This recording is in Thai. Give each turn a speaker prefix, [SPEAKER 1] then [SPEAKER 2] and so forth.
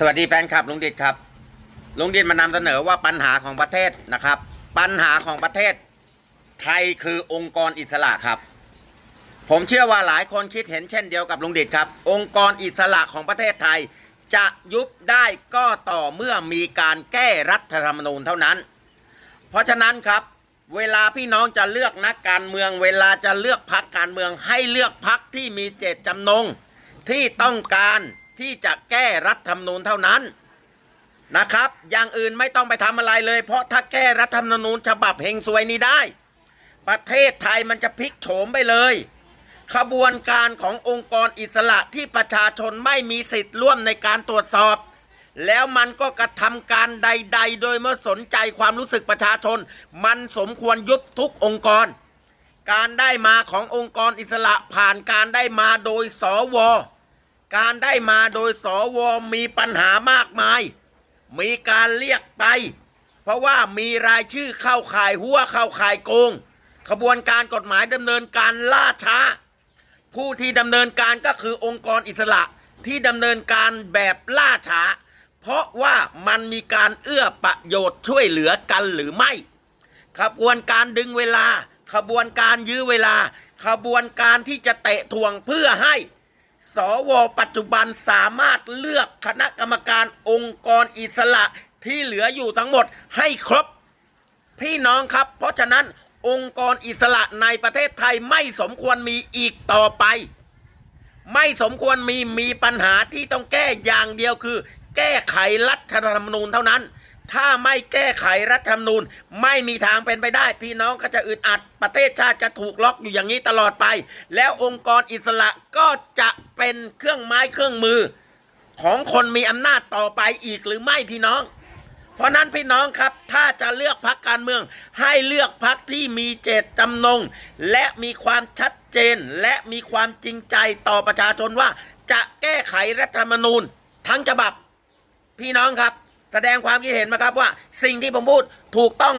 [SPEAKER 1] สวัสดีแฟนคลับลุงดิดครับลุงดิดมานำเสนอว่าปัญหาของประเทศนะครับ ปัญหาของประเทศ ไทยคือองค์กรอิสระครับ ผมเชื่อว่าหลายคนคิดเห็นเช่นเดียวกับลุงดิดครับ องค์กรอิสระของประเทศไทย จะยุบได้ก็ต่อเมื่อมีการแก้รัฐธรรมนูญเท่านั้น เพราะฉะนั้นครับ เวลาพี่น้องจะเลือกนักการเมือง เวลาจะเลือกพักการเมืองให้เลือกพักที่มีเจตจำนงที่ต้องการ ที่จะแก้รัฐธรรมนูญเท่านั้นนะครับ อย่างอื่นไม่ต้องไปทำอะไรเลย เพราะถ้าแก้รัฐธรรมนูญฉบับเฮงซวยนี้ได้ ประเทศไทยมันจะพลิกโฉมไปเลย ขบวนการขององค์กรอิสระที่ประชาชนไม่มีสิทธิ์ร่วมในการตรวจสอบ แล้วมันก็กระทำการใด ๆ โดยไม่สนใจความรู้สึกประชาชน มันสมควรยุบทุกองค์กร การได้มาขององค์กรอิสระผ่านการได้มาโดยสว การได้มาโดยสวมีปัญหามากมาย มีการเรียกไป เพราะว่ามีรายชื่อเข้าข่ายหัวเข้าข่ายโกง ขบวนการกฎหมายดำเนินการล่าช้า ผู้ที่ดำเนินการก็คือองค์กรอิสระที่ดำเนินการแบบล่าช้า เพราะว่ามันมีการเอื้อประโยชน์ช่วยเหลือกันหรือไม่ ขบวนการดึงเวลา ขบวนการยื้อเวลา ขบวนการที่จะเตะทวงเพื่อให้ สวปัจจุบันสามารถเลือกคณะกรรมการองค์กรอิสระที่เหลืออยู่ทั้งหมดให้ครบ พี่น้องครับ เพราะฉะนั้นองค์กรอิสระในประเทศไทยไม่สมควรมีอีกต่อไป ไม่สมควรมีมีปัญหาที่ต้องแก้อย่างเดียวคือ แก้ไขรัฐธรรมนูญเท่านั้น ถ้าไม่แก้ไขรัฐธรรมนูญไม่มีทางเป็นไปได้ พี่น้องก็จะอึดอัดประเทศชาติจะถูกล็อกอยู่อย่างนี้ตลอดไป แล้วองค์กรอิสระก็จะเป็นเครื่องไม้เครื่องมือ ของคนมีอำนาจต่อไปอีกหรือไม่พี่น้อง เพราะนั้นพี่น้องครับถ้าจะเลือกพักการเมือง ให้เลือกพักที่มีเจตจำนง และมีความชัดเจนและมีความจริงใจต่อประชาชนว่า จะแก้ไขรัฐธรรมนูญทั้งฉบับพี่น้องครับ แสดงความคิดเห็นมาครับว่าสิ่งที่ผมพูดถูกต้อง